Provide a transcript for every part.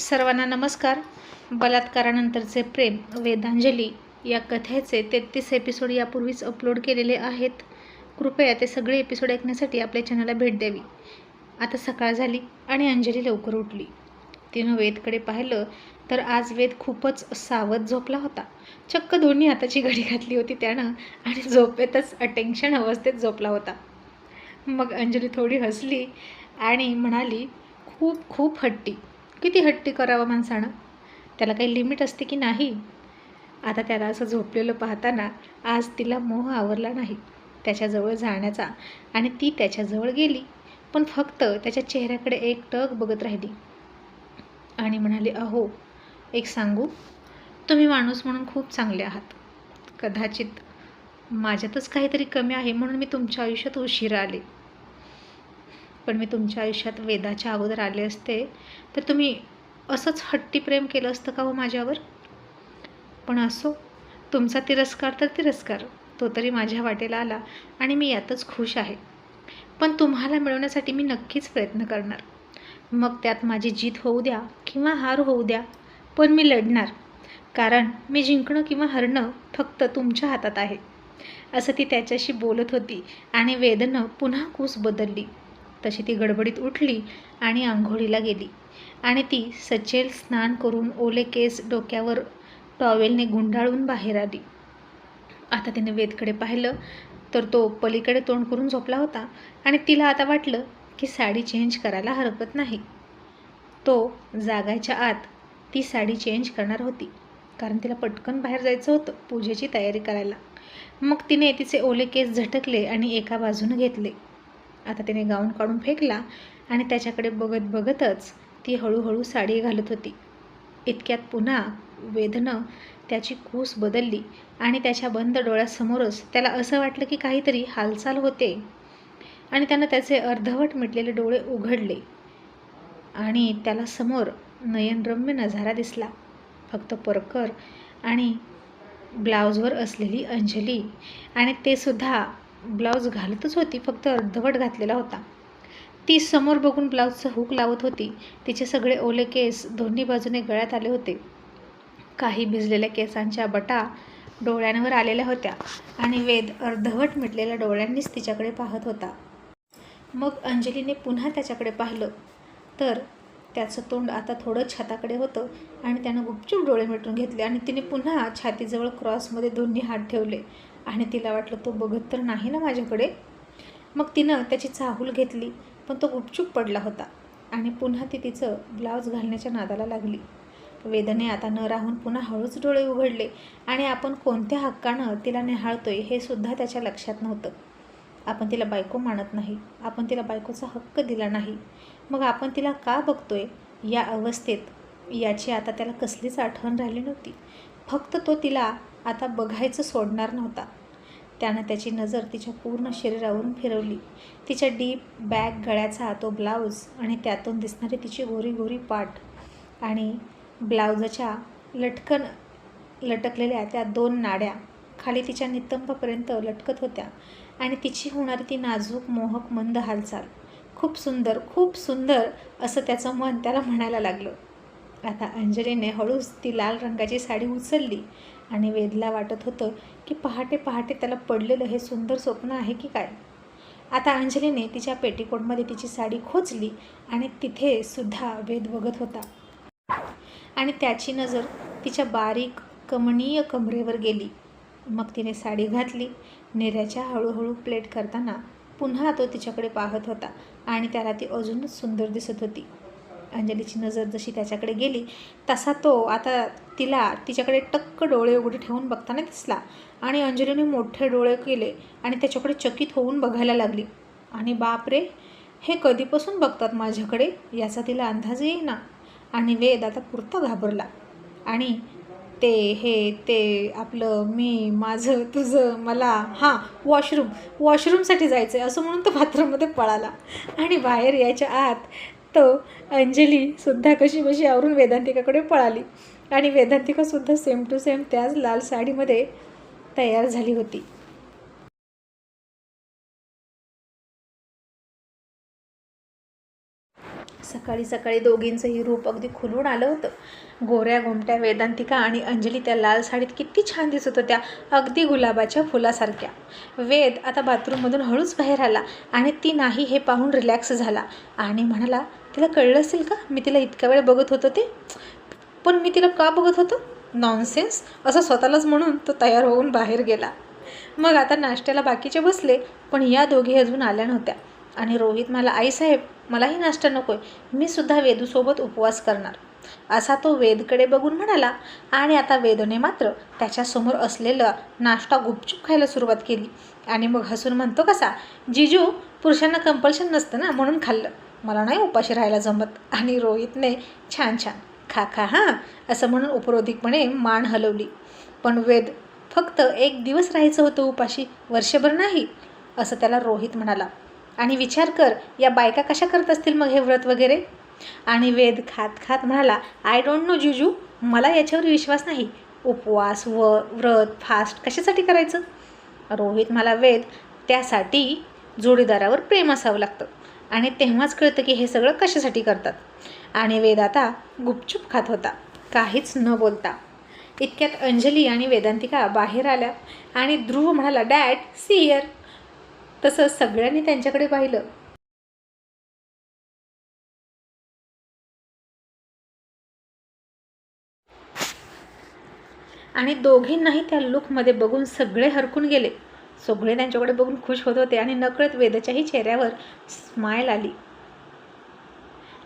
सर्वांना नमस्कार. बलात्कारानंतरचे प्रेम वेदांजली या कथेचे तेहतीस एपिसोड यापूर्वीच अपलोड केलेले आहेत. कृपया ते सगळे एपिसोड ऐकण्यासाठी आपल्या चॅनलला भेट द्यावी. आता सकाळ झाली आणि अंजली लवकर उठली. तिनं वेदकडे पाहिलं तर आज वेद खूपच सावध झोपला होता. चक्क दोन्ही हाताची घडी घातली होती त्यानं आणि झोपेतच अटेन्शन अवस्थेत झोपला होता. मग अंजली थोडी हसली आणि म्हणाली खूप खूप हट्टी. किती हट्टी करावं माणसानं? त्याला काही लिमिट असते की नाही? आता त्याला असं झोपलेलं पाहताना आज तिला मोह आवरला नाही. त्याच्याजवळ जाण्याचा. आणि ती त्याच्याजवळ गेली. पण फक्त त्याच्या चेहऱ्याकडे एक टक बघत राहिली. आणि म्हणाली अहो एक सांगू? तुम्ही माणूस म्हणून खूप चांगले आहात. कदाचित माझ्यातच काहीतरी कमी आहे म्हणून मी तुमच्या आयुष्यात उशिरा आले. पण मी तुमच्या आयुष्यात वेदाच्या अगोदर आले असते तर तुम्ही असंच हट्टी प्रेम केलं असतं का हो माझ्यावर? पण असो तुमचा तिरस्कार तर तिरस्कार तो तरी माझ्या वाटेला आला आणि मी यातच खुश आहे. पण तुम्हाला मिळवण्यासाठी मी नक्कीच प्रयत्न करणार. मग त्यात माझी जीत होऊ द्या किंवा हार होऊ द्या पण मी लढणार कारण मी जिंकणं किंवा हरणं फक्त तुमच्या हातात आहे. असं ती त्याच्याशी बोलत होती आणि वेदनं पुन्हा कूस बदलली. तशी ती गडबडीत उठली आणि आंघोळीला गेली. आणि ती सचेल स्नान करून ओले केस डोक्यावर टॉवेलने गुंडाळून बाहेर आली. आता तिने वेदकडे पाहिलं तर तो पलीकडे तोंड करून झोपला होता आणि तिला आता वाटलं की साडी चेंज करायला हरकत नाही. तो जागायच्या आत ती साडी चेंज करणार होती कारण तिला पटकन बाहेर जायचं होतं पूजेची तयारी करायला. मग तिने तिचे ओले केस झटकले आणि एका बाजूनं घेतले. आता तिने गाऊन काढून फेकला आणि त्याच्याकडे बघत बघतच ती हळूहळू साडी घालत होती. इतक्यात पुन्हा वेदनं त्याची कूस बदलली आणि त्याच्या बंद डोळ्यासमोरच त्याला असं वाटलं की काहीतरी हालचाल होते. आणि त्यानं त्याचे अर्धवट मिटलेले डोळे उघडले आणि त्याला समोर नयनरम्य नजारा दिसला. फक्त परकर आणि ब्लाऊजवर असलेली अंजली आणि ते सुद्धा ब्लाऊज घालतच होती फक्त अर्धवट घातलेला होता. ती समोर बघून ब्लाऊजचं हुक लावत होती. तिचे सगळे ओले केस दोन्ही बाजूने गळ्यात आले होते. काही भिजलेल्या केसांच्या बटा डोळ्यांवर आलेल्या होत्या आणि वेद अर्धवट मिटलेल्या डोळ्यांनीच तिच्याकडे पाहत होता. मग अंजलीने पुन्हा त्याच्याकडे पाहिलं. तर त्याचं तोंड आता थोडं छाताकडे होतं आणि त्यानं गुपचूप डोळे मिटून घेतले आणि तिने पुन्हा छातीजवळ क्रॉसमध्ये दोन्ही हात ठेवले. आणि तिला वाटलं तो बघत तर नाही ना माझ्याकडे. मग तिनं त्याची चाहूल घेतली पण तो गुपचूप पडला होता आणि पुन्हा ती तिचं ब्लाऊज घालण्याच्या नादाला लागली. वेदने आता न राहून पुन्हा हळूच डोळे उघडले आणि आपण कोणत्या हक्कानं तिला निहाळतोय हे सुद्धा त्याच्या लक्षात नव्हतं. आपण तिला बायको मानत नाही आपण तिला बायकोचा हक्क दिला नाही. मग आपण तिला का बघतोय? या अवस्थेत याची आता त्याला कसलीच आठवण राहिली नव्हती. फक्त तो तिला आता बघायचं सोडणार नव्हता. त्यानं त्याची नजर तिच्या पूर्ण शरीरावरून फिरवली. तिच्या डीप बॅग गळ्याचा तो ब्लाऊज आणि त्यातून दिसणारी तिची गोरी गोरी पाठ आणि ब्लाऊजच्या लटकन लटकलेल्या त्या दोन नाड्या खाली तिच्या नितंबापर्यंत लटकत होत्या आणि तिची होणारी ती नाजूक मोहक मंद हालचाल. खूप सुंदर खूप सुंदर असं त्याचं मन त्याला म्हणायला लागलं. आता अंजलीने हळूच ती लाल रंगाची साडी उचलली आणि वेदला वाटत होतं की पहाटे पहाटे त्याला पडलेलं हे सुंदर स्वप्न आहे की काय? आता अंजलीने तिच्या पेटीकोटमध्ये तिची साडी खोचली आणि तिथे सुद्धा वेद बघत होता. आणि त्याची नजर तिच्या बारीक कमनीय कमरेवर गेली. मग तिने साडी घातली. नेऱ्याच्या हळूहळू प्लेट करताना पुन्हा तो तिच्याकडे पाहत होता आणि त्याला ती अजूनच सुंदर दिसत होती. अंजलीची नजर जशी त्याच्याकडे गेली तसा तो आता तिला तिच्याकडे टक्क डोळे उघडे ठेवून बघताना दिसला. आणि अंजलीने मोठे डोळे केले आणि त्याच्याकडे चकित होऊन बघायला लागली. आणि बाप रे हे कधीपासून बघतात माझ्याकडे? याचा तिला अंदाज येईना. आणि वेद आता पुरता घाबरला. आणि ते हे ते आपलं मी माझं तुझं मला हां वॉशरूम वॉशरूमसाठी जायचं आहे असं म्हणून तो बाथरूममध्ये पळाला. आणि बाहेर यायच्या आत तो अंजलीसुद्धा कशी बशी आवरून वेदांतिकाकडे पळाली. आणि वेदांतिकासुद्धा सेम टू सेम त्याच लाल साडीमध्ये तयार झाली होती. सकाळी सकाळी दोघींचंही रूप अगदी खुलून आलं होतं. गोऱ्या घोमट्या वेदांतिका आणि अंजली त्या लाल साडीत किती छान दिसत होत्या अगदी गुलाबाच्या फुलासारख्या. वेद आता बाथरूममधून हळूच बाहेर आला आणि ती नाही हे पाहून रिलॅक्स झाला. आणि म्हणाला तिला कळलं असेल का? मी तिला इतका वेळ बघत होतो ते. पण मी तिला का बघत होतो? नॉनसेन्स असं स्वतःलाच म्हणून तो तयार होऊन बाहेर गेला. मग आता नाश्त्याला बाकीचे बसले पण या दोघी अजून आल्या नव्हत्या. आणि रोहित मला आईसाहेब मलाही नाश्ता नको आहे मी सुद्धा वेदूसोबत उपवास करणार. असा तो वेदकडे बघून म्हणाला आणि आता वेदने मात्र त्याच्यासमोर असलेला नाश्ता गुपचूप खायला सुरुवात केली. आणि मग हसून म्हणतो कसा? जिजू पुरुषांना कंपल्शन नसतं ना म्हणून खाल्लं. मला नाही उपाशी राहायला जमत. आणि रोहितने छान छान खा खा हां असं म्हणून उपरोधिकपणे मान हलवली. पण वेद फक्त एक दिवस राहायचं होतं उपाशी? वर्षभर नाही? असं त्याला रोहित म्हणाला. आणि विचार कर या बायका कशा करत असतील मग हे व्रत वगैरे? आणि वेद खात खात म्हणाला आय डोंट नो जुजू मला याच्यावर विश्वास नाही. उपवास व व्रत फास्ट कशासाठी करायचं? रोहित मला वेद त्यासाठी जोडीदारावर प्रेम असावं लागतं. आणि तेव्हाच कळतं की हे सगळं कशासाठी करतात. आणि वेद आता गुपचूप खात होता. काहीच न बोलता. इतक्यात अंजली आणि वेदांतिका बाहेर आल्या आणि ध्रुव म्हणाला डॅड सी हिअर तसं सगळ्यांनी त्यांच्याकडे पाहिलं. आणि दोघींनाही त्या लुकमध्ये बघून सगळे हरकून गेले. सगळे त्यांच्याकडे बघून खुश होत होते आणि नकळत वेदाच्याही चेहऱ्यावर स्माईल आली.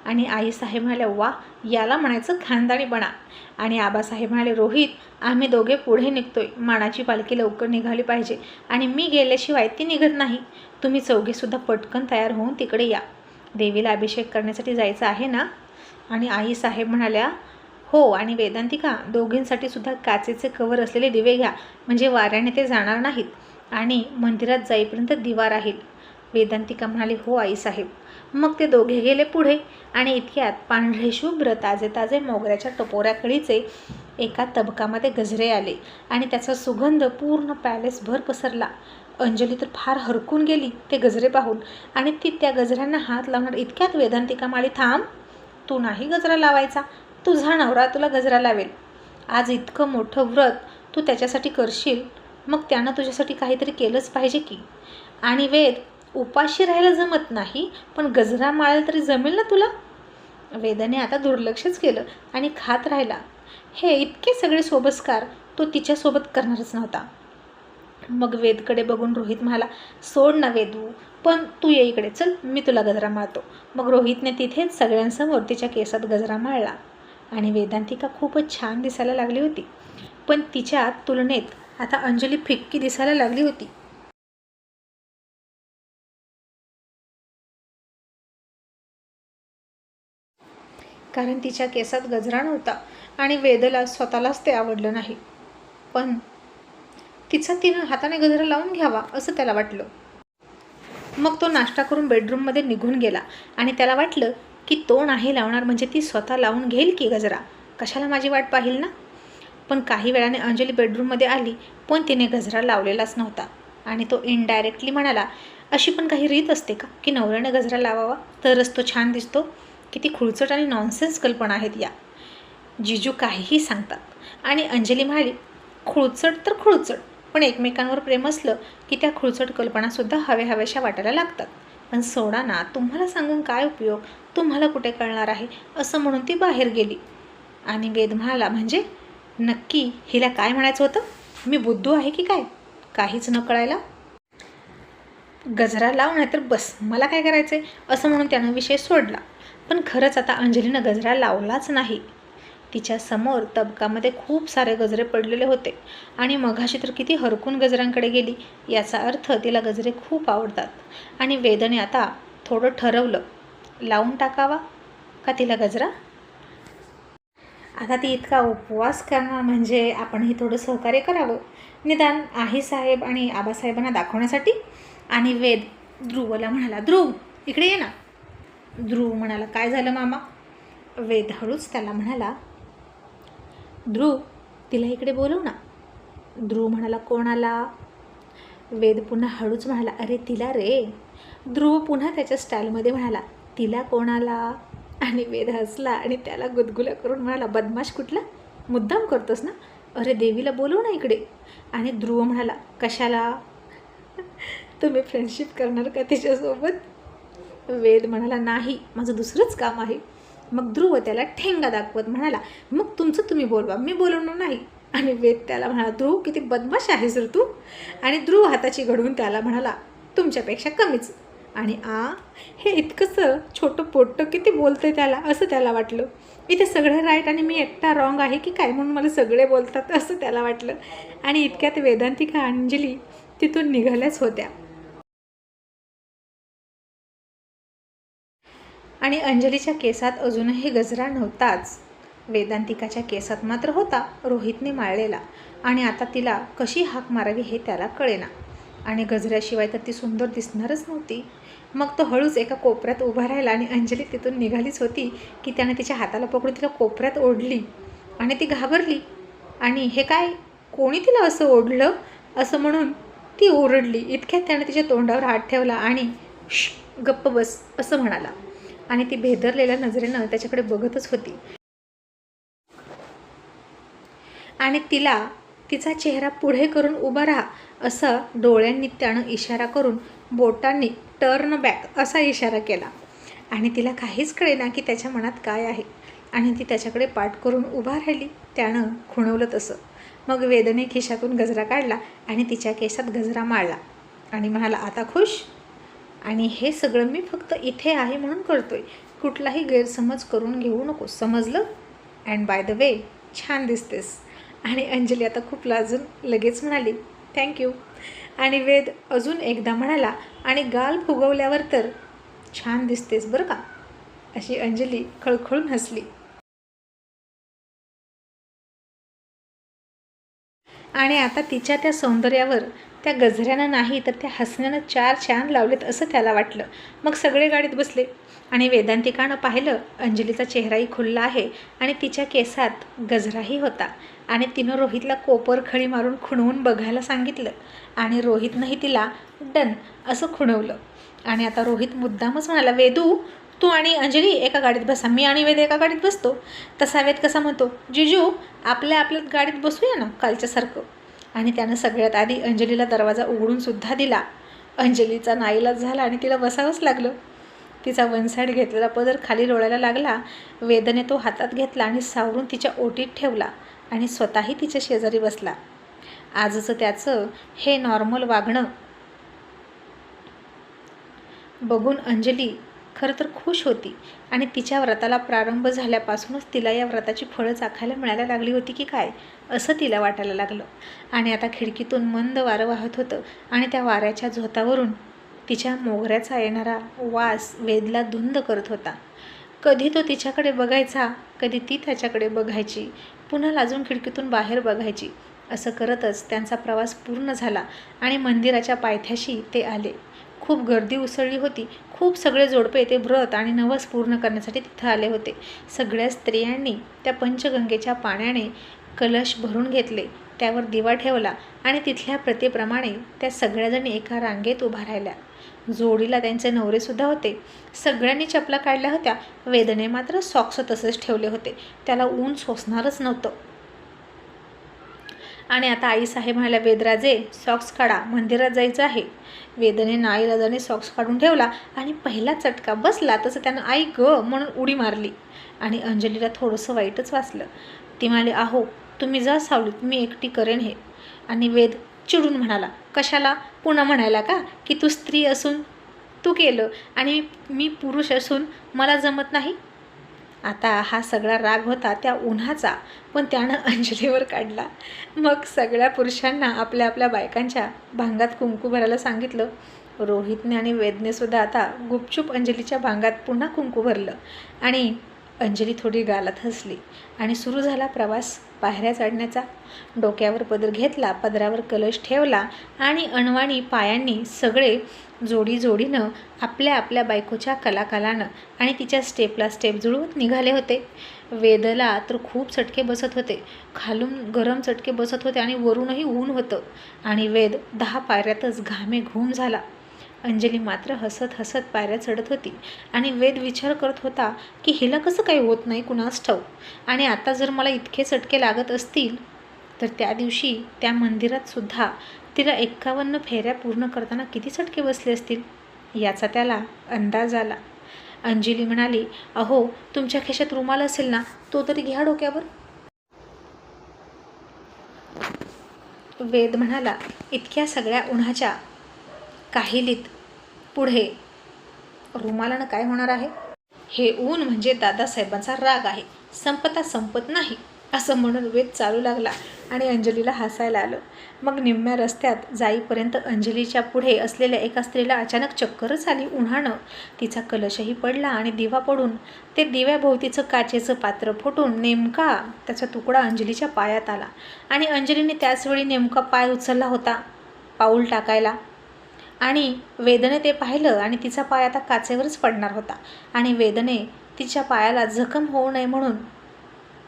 आणि आईसाहेब म्हणाल्या वा याला म्हणायचं खानदाणीपणा आणि आबासाहेब म्हणाले रोहित आम्ही दोघे पुढे निघतोय. मानाची पालखी लवकर निघाली पाहिजे आणि मी गेल्याशिवाय ती निघत नाही. तुम्ही चौघेसुद्धा पटकन तयार होऊन तिकडे या. देवीला अभिषेक करण्यासाठी जायचं आहे ना? आणि आईसाहेब म्हणाल्या हो आणि वेदांतिका दोघींसाठी सुद्धा काचेचे कवर असलेले दिवे घ्या. म्हणजे वाऱ्याने ते जाणार नाहीत. आणि मंदिरात जाईपर्यंत दिवा राहील वेदांतिका म्हणाली हो आईसाहेब मग ते दोघे गेले पुढे आणि इतक्यात पांढरे शुभ्र ताजे ताजे मोगऱ्याच्या टपोऱ्याकडीचे एका तबकामध्ये गजरे आले आणि त्याचा सुगंध पूर्ण पॅलेसभर पसरला. अंजली तर फार हरकून गेली ते गजरे पाहून आणि ती त्या गजऱ्यांना हात लावणार इतक्यात वेदांतिका माळी थांब तू नाही गजरा लावायचा तुझा नवरा तुला गजरा लावेल. आज इतकं मोठं व्रत तू त्याच्यासाठी करशील मग त्यानं तुझ्यासाठी काहीतरी केलंच पाहिजे की. आणि वेद उपाशी राहायला जमत नाही पण गजरा माळायला तरी जमेल ना तुला? वेदाने आता दुर्लक्षच केलं आणि खात राहिला. हे इतके सगळे सोबस्कार तो तिच्यासोबत करणारच नव्हता. मग वेदकडे बघून रोहित म्हणाला सोड ना वेदू पण तू ये इकडे चल मी तुला गजरा मारतो मग रोहितने तिथेच सगळ्यांसमोर तिच्या केसात गजरा माळला आणि वेदांतिका खूपच छान दिसायला लागली होती. पण तिच्या तुलनेत आता अंजली फिक्की दिसायला लागली होती. कारण तिच्या केसात गजरा नव्हता आणि वेदला स्वतःलाच ते आवडलं नाही. पण तिचा तिनं हाताने गजरा लावून घ्यावा असं त्याला वाटलं. मग तो नाश्ता करून बेडरूममध्ये निघून गेला आणि त्याला वाटलं की तो नाही लावणार म्हणजे ती स्वतः लावून घेईल की गजरा? कशाला माझी वाट पाहिल ना? पण काही वेळाने अंजली बेडरूममध्ये आली पण तिने गजरा लावलेलाच नव्हता. आणि तो इनडायरेक्टली म्हणाला अशी पण काही रीत असते का की नवऱ्याने गजरा लावावा? तरच तो छान दिसतो. किती खुळचट आणि नॉनसेन्स कल्पना आहेत या. जिजू काहीही सांगतात. आणि अंजली म्हणाली खुळचट तर खुळचट पण एकमेकांवर प्रेम असलं की त्या खुळचट कल्पनासुद्धा हव्या हव्याशा वाटायला लागतात. पण सोडा ना तुम्हाला सांगून काय उपयोग? तुम्हाला कुठे कळणार आहे? असं म्हणून ती बाहेर गेली. आणि वेद म्हणाला म्हणजे? नक्की हिला काय म्हणायचं होतं? मी बुद्धू आहे की काय? काहीच न कळायला? गजरा लाव नाही तर बस मला काय करायचं आहे असं म्हणून त्यानं विषय सोडला. पण खरंच आता अंजलीनं गजरा लावलाच नाही. तिच्या समोर तबकामध्ये खूप सारे गजरे पडलेले होते. आणि मघाशी तर किती हरकून गजरांकडे गेली याचा अर्थ तिला गजरे खूप आवडतात. आणि वेदने आता थोडं ठरवलं. लावून टाकावा का तिला गजरा? आता ती इतका उपवास करणार म्हणजे आपणही थोडं सहकार्य करावं. निदान आई साहेब आणि आबासाहेबांना दाखवण्यासाठी. आणि वेद ध्रुवला म्हणाला ध्रुव इकडे ये ना. ध्रुव म्हणाला काय झालं मामा? वेद हळूच त्याला म्हणाला ध्रुव तिला इकडे बोलव ना. ध्रुव म्हणाला कोणाला? वेद पुन्हा हळूच म्हणाला अरे तिला रे. ध्रुव पुन्हा त्याच्या स्टाईलमध्ये म्हणाला तिला कोणाला? आणि वेद हसला आणि त्याला गुदगुल्या करून म्हणाला बदमाश कुठला? मुद्दाम करतोस ना? अरे देवीला बोलव ना इकडे. आणि ध्रुव म्हणाला कशाला? तुम्ही फ्रेंडशिप करणार का तिच्यासोबत? वेद म्हणाला नाही माझं दुसरंच काम आहे. मग ध्रुव त्याला ठेंगा दाखवत म्हणाला मग तुमचं तुम्ही बोलवा मी बोलवणार नाही. आणि वेद त्याला म्हणाला ध्रुव किती बदमाश आहेस रे तू. आणि ध्रुव हाताची घडवून त्याला म्हणाला तुमच्यापेक्षा कमीच. आणि आ हे इतकंसं छोटं पोट्टं किती बोलतंय त्याला असं त्याला वाटलं. इथे सगळे राईट आणि मी एकटा रॉंग आहे की काय म्हणून मला सगळे बोलतात? असं त्याला वाटलं. आणि इतक्यात वेदांतिका अंजली तिथून निघाल्याच होत्या. आणि अंजलीच्या केसात अजूनही गजरा नव्हताच. वेदांतिकाच्या केसात मात्र होता रोहितने माळलेला आणि आता तिला कशी हाक मारावी हे त्याला कळेना. आणि गजऱ्याशिवाय तर ती सुंदर दिसणारच नव्हती. मग तो हळूच एका कोपऱ्यात उभा राहिला आणि अंजली तिथून निघालीच होती की त्याने तिच्या हाताला पकडून तिला कोपऱ्यात ओढली आणि ती घाबरली. आणि हे काय? कोणी तिला असं ओढलं? असं म्हणून ती ओरडली. इतक्यात त्याने तिच्या तोंडावर हात ठेवला आणि श गप्प बस असं म्हणाला. आणि ती भेदरलेल्या नजरेनं त्याच्याकडे बघतच होती. आणि तिला तिचा चेहरा पुढे करून उभा राहा असं डोळ्यांनी त्यानं इशारा करून बोटांनी टर्न बॅक असा इशारा केला. आणि तिला काहीच कळेना की त्याच्या मनात काय आहे. आणि ती त्याच्याकडे पाठ करून उभा राहिली त्यानं खुणवलं तसं. मग वेदने खिशातून गजरा काढला आणि तिच्या केसात गजरा माळला आणि म्हणाला आता खुश? आणि हे सगळं मी फक्त इथे आहे म्हणून करतोय. कुठलाही गैरसमज करून घेऊ नको. समजलं? अँड बाय द वे छान दिसतेस. आणि अंजली आता खूप लाजून लगेच म्हणाली थँक्यू आणि वेद अजून एकदा म्हणाला आणि गाल फुगवल्यावर तर छान दिसतेस बरं का? अशी अंजली खळखळून हसली. आणि आता तिच्या त्या सौंदर्यावर त्या गजऱ्यानं नाही तर त्या हसण्यानं चार छान लावलेत असं त्याला वाटलं. मग सगळे गाडीत बसले. आणि वेदांतिकानं पाहिलं अंजलीचा चेहराही खुल्ला आहे आणि तिच्या केसात गजराही होता. आणि तिनं रोहितला कोपर खळी मारून खुणवून बघायला सांगितलं. आणि रोहितनंही तिला डन असं खुणवलं. आणि आता रोहित मुद्दामच म्हणाला वेदू तू आणि अंजली एका गाडीत बसा. मी आणि वेद एका गाडीत बसतो. तसा वेद कसा म्हणतो जिजू आपल्या आपल्यात गाडीत बसूया ना कालच्यासारखं आणि त्यानं सगळ्यात आधी अंजलीला दरवाजा उघडूनसुद्धा दिला. अंजलीचा नाईलाज झाला आणि तिला बसावंच लागलं. तिचा वन साईड घेतलेला पदर खाली रोळायला लागला. वेदने तो हातात घेतला आणि सावरून तिच्या ओटीत ठेवला आणि स्वतःही तिच्या शेजारी बसला. आजचं त्याचं हे नॉर्मल वागणं. बघून अंजली खरं तर खुश होती. आणि तिच्या व्रताला प्रारंभ झाल्यापासूनच तिला या व्रताची फळं चाखायला मिळायला लागली होती की काय? असं तिला वाटायला लागलं. आणि आता खिडकीतून मंद वारं वाहत होतं आणि त्या वाऱ्याच्या झोतावरून तिच्या मोगऱ्याचा येणारा वास वेदला धुंद करत होता. कधी तो तिच्याकडे बघायचा कधी ती त्याच्याकडे बघायची पुन्हा लाजून खिडकीतून बाहेर बघायची असं करतच त्यांचा प्रवास पूर्ण झाला आणि मंदिराच्या पायथ्याशी ते आले. खूप गर्दी उसळली होती. खूप सगळे जोडपे ते व्रत आणि नवस पूर्ण करण्यासाठी तिथं आले होते. सगळ्या स्त्रियांनी त्या पंचगंगेच्या पाण्याने कलश भरून घेतले. त्यावर दिवा ठेवला आणि तिथल्या प्रथेप्रमाणे त्या सगळ्याजणी एका रांगेत उभा राहिल्या. जोडीला त्यांचे नवरेसुद्धा होते. सगळ्यांनी चपला काढल्या होत्या. वेदने मात्र सॉक्स तसेच ठेवले होते. त्याला ऊन सोसणारच नव्हतं. आणि आता आई साहेब म्हणाल्या वेदराजे सॉक्स काढा. मंदिरात जायचं आहे. वेदने नाईलाजाने सॉक्स काढून ठेवला आणि पहिला चटका बसला तसं त्यानं आई ग म्हणून उडी मारली आणि अंजलीला थोडंसं वाईटच वाचलं. ती म्हणाली आहो तुम्ही जा सावलीत मी एकटी करेन हे. आणि वेद चिडून म्हणाला कशाला? पुन्हा म्हणायला का की तू स्त्री असून तू केलं आणि मी पुरुष असून मला जमत नाही? आता हा सगळा राग होता त्या उन्हाचा पण त्यानं अंजलीवर काढला. मग सगळ्या पुरुषांना आपल्या आपल्या बायकांच्या भांगात कुंकू भरायला सांगितलं. रोहितने आणि वेदनेसुद्धा आता गुपचूप अंजलीच्या भांगात पुन्हा कुंकू भरलं. आणि अंजली थोडी गालात हसली आणि सुरू झाला प्रवास. पायऱ्या चढण्याचा. डोक्यावर पदर घेतला पदरावर कलश ठेवला आणि अणवाणी पायांनी सगळे जोडी जोडीनं आपल्या आपल्या बायकोच्या कलाकालानं आणि तिच्या स्टेपला स्टेप जुळवत निघाले होते. वेदला तर खूप चटके बसत होते. खालून गरम चटके बसत होते आणि वरूनही ऊन होतं. आणि वेद दहा पायऱ्यातच घामे घूम झाला. अंजली मात्र हसत हसत पायऱ्या चढत होती आणि वेद विचार करत होता की हिला कसं काही होत नाही कुणास ठाऊ आणि आता जर मला इतके चटके लागत असतील तर त्या दिवशी त्या मंदिरात सुद्धा तिला एक्कावन्न फेऱ्या पूर्ण करताना किती चटके बसले असतील? याचा त्याला अंदाज आला. अंजली म्हणाली अहो तुमच्या खिशात रुमाल असेल ना तो तरी घ्या डोक्यावर. वेद म्हणाला इतक्या सगळ्या उन्हाच्या काहिलीत पुढे. रुमालानं काय होणार आहे? हे ऊन म्हणजे दादासाहेबांचा राग आहे. संपता संपत नाही असं म्हणून वेद चालू लागला आणि अंजलीला हसायला आलं. मग निम्म्या रस्त्यात जाईपर्यंत अंजलीच्या पुढे असलेल्या एका स्त्रीला अचानक चक्करच आली उन्हानं. तिचा कलशही पडला आणि दिवा पडून ते दिव्याभोवतीचं काचेचं पात्र फुटून नेमका त्याचा तुकडा अंजलीच्या पायात आला. आणि अंजलीने त्याचवेळी नेमका पाय उचलला होता पाऊल टाकायला. आणि वेदने ते पाहिलं आणि तिचा पाय आता काचेवरच पडणार होता. आणि वेदने तिच्या पायाला जखम होऊ नये म्हणून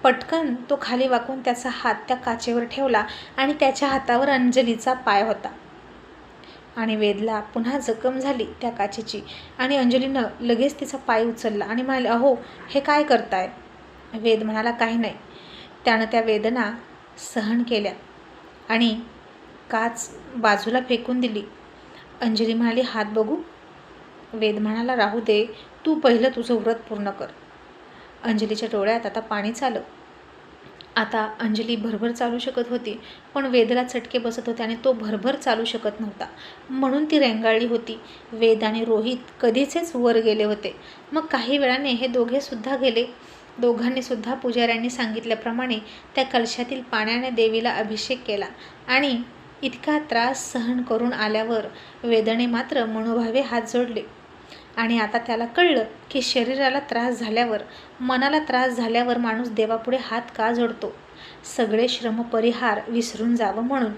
पटकन तो खाली वाकून त्याचा हात त्या काचेवर ठेवला आणि त्याच्या हातावर अंजलीचा पाय होता. आणि वेदला पुन्हा जखम झाली त्या काचेची. आणि अंजलीनं लगेच तिचा पाय उचलला आणि म्हणाले अहो हे काय करताय? वेद म्हणाला काही नाही. त्यानं त्या वेदना सहन केल्या आणि काच बाजूला फेकून दिली. अंजली म्हणाली हात बघू. वेद म्हणाला राहू दे तू पहिलं तुझं व्रत पूर्ण कर. अंजलीच्या डोळ्यात आता पाणी चालं आता अंजली भरभर चालू शकत होती पण वेदला चटके बसत होते आणि तो भरभर चालू शकत नव्हता. म्हणून ती रेंगाळली होती. वेद आणि रोहित कधीचेच वर गेले होते. मग काही वेळाने हे दोघेसुद्धा गेले. दोघांनीसुद्धा पुजाऱ्यांनी सांगितल्याप्रमाणे त्या कलशातील पाण्याने देवीला अभिषेक केला आणि इतका त्रास सहन करून आल्यावर वेदने मात्र मनोभावे हात जोडले. आणि आता त्याला कळलं की शरीराला त्रास झाल्यावर मनाला त्रास झाल्यावर माणूस देवापुढे हात का जोडतो? सगळे श्रम परिहार विसरून जावं म्हणून.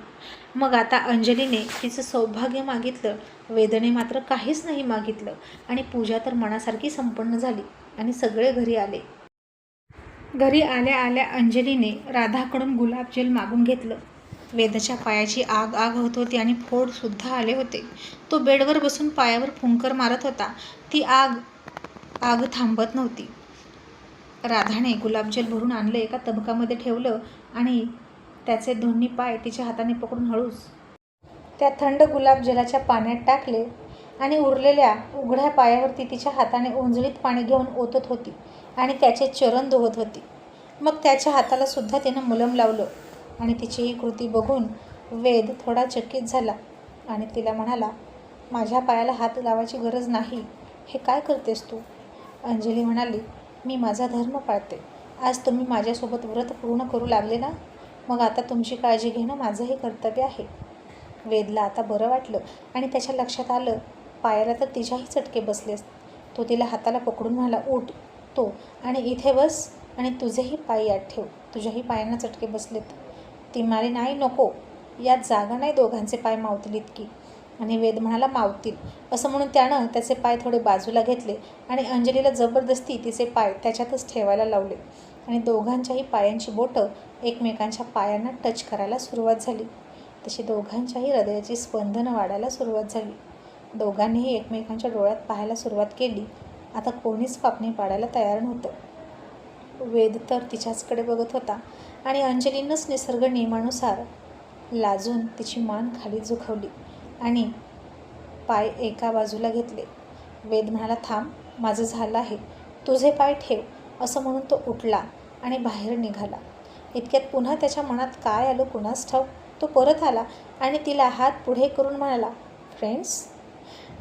मग आता अंजलीने तिचं सौभाग्य मागितलं वेदने मात्र काहीच नाही मागितलं आणि पूजा तर मनासारखी संपन्न झाली आणि सगळे घरी आले. घरी आल्या आल्या अंजलीने राधाकडून गुलाबजल मागून घेतलं. वेदाच्या पायाची आग आग होत होती आणि फोडसुद्धा आले होते. तो बेडवर बसून पायावर फुंकर मारत होता. ती आग आग थांबत नव्हती. राधाने गुलाबजल भरून आणलं एका तबकामध्ये ठेवलं आणि त्याचे दोन्ही पाय तिच्या हाताने पकडून हळूच त्या थंड गुलाबजलाच्या पाण्यात टाकले आणि उरलेल्या उघड्या पायावरती तिच्या हाताने ओंजळीत पाणी घेऊन ओतत होती आणि त्याचे चरण धुवत होती. मग त्याच्या हाताला सुद्धा तिनं मलम लावलं. आणि तिची ही कृती बघून वेद थोडा चकित झाला आणि तिला म्हणाला माझ्या पायाला हात लावायची गरज नाही. हे काय करतेस तू? अंजली म्हणाली मी माझा धर्म पाळते. आज तुम्ही माझ्यासोबत व्रत पूर्ण करू लागले ना? मग आता तुमची काळजी घेणं माझंही कर्तव्य आहे. वेदला आता बरं वाटलं आणि त्याच्या लक्षात आलं पायाला तर तिच्याही चटके बसलेस तो तिला हाताला पकडून म्हणाला उठ तो आणि इथे बस आणि तुझेही पाय यात ठेव. तुझ्याही पायांना चटके बसलेत. ती म्हणाली नाही नको. यात जागा नाही दोघांचे पाय मावतील इतकी आणि वेद म्हणाला मावतील. असं म्हणून त्यानं त्याचे पाय थोडे बाजूला घेतले आणि अंजलीला जबरदस्ती तिचे पाय त्याच्यातच ठेवायला लावले. आणि दोघांच्याही पायांची बोटं एकमेकांच्या पायांना टच करायला सुरुवात झाली. तशी दोघांच्याही हृदयाची स्पंदनं वाढायला सुरुवात झाली. दोघांनीही एकमेकांच्या डोळ्यात पाहायला सुरुवात केली. आता कोणीच पापणी पाडायला तयार नव्हतं. वेद तर तिच्याचकडे बघत होता आणि अंजलीनंच निसर्ग नियमानुसार लाजून तिची मान खाली झुकवली आणि पाय एका बाजूला घेतले. वेद म्हणाला थांब माझं झालं आहे. तुझे पाय ठेव असं म्हणून तो उठला आणि बाहेर निघाला. इतक्यात पुन्हा त्याच्या मनात काय आलं कुणास ठाऊक? तो परत आला आणि तिला हात पुढे करून म्हणाला फ्रेंड्स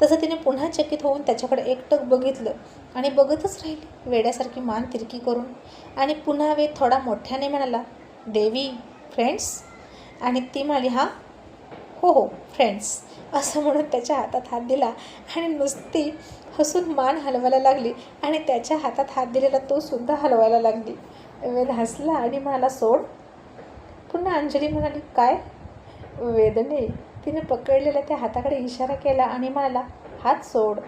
तसं तिने पुन्हा चकित होऊन त्याच्याकडे एकटक बघितलं आणि बघतच राहिली वेड्यासारखी मान तिरकी करून. आणि पुन्हा वेद थोडा मोठ्याने म्हणाला देवी फ्रेंड्स आणि ती म्हणाली हां हो हो फ्रेंड्स असं म्हणून त्याच्या हातात हात दिला आणि नुसती हसून मान हलवायला लागली आणि त्याच्या हातात हात दिलेला तो सुद्धा हलवायला लागली. वेद हसला आणि म्हणाला सोड. पुन्हा अंजली म्हणाली काय? वेदने तिने पकडलेल्या त्या हाताकडे इशारा केला आणि म्हणाला हात सोड.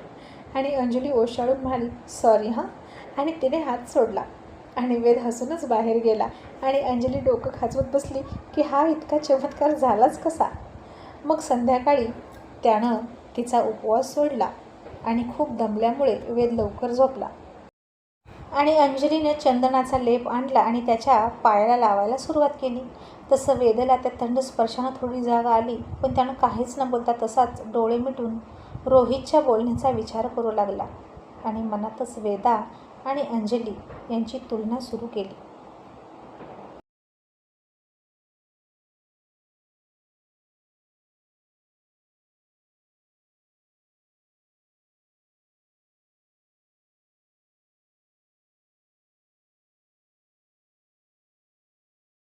आणि अंजली ओशाळून म्हणाली सॉरी हां. आणि तिने हात सोडला. आणि वेद हसूनच बाहेर गेला आणि अंजली डोकं खाजवत बसली की हा इतका चमत्कार झालाच कसा? मग संध्याकाळी त्यानं तिचा उपवास सोडला आणि खूप दमल्यामुळे वेद लवकर झोपला. आणि अंजलीने चंदनाचा लेप आणला आणि त्याच्या पायाला लावायला सुरुवात केली. तसं वेदेला त्या थंड स्पर्शानं थोडी जाग आली पण त्यानं काहीच न बोलता तसाच डोळे मिटून रोहितच्या बोलण्याचा विचार करू लागला. आणि मनातच वेदा आणि अंजली यांची तुलना सुरू केली.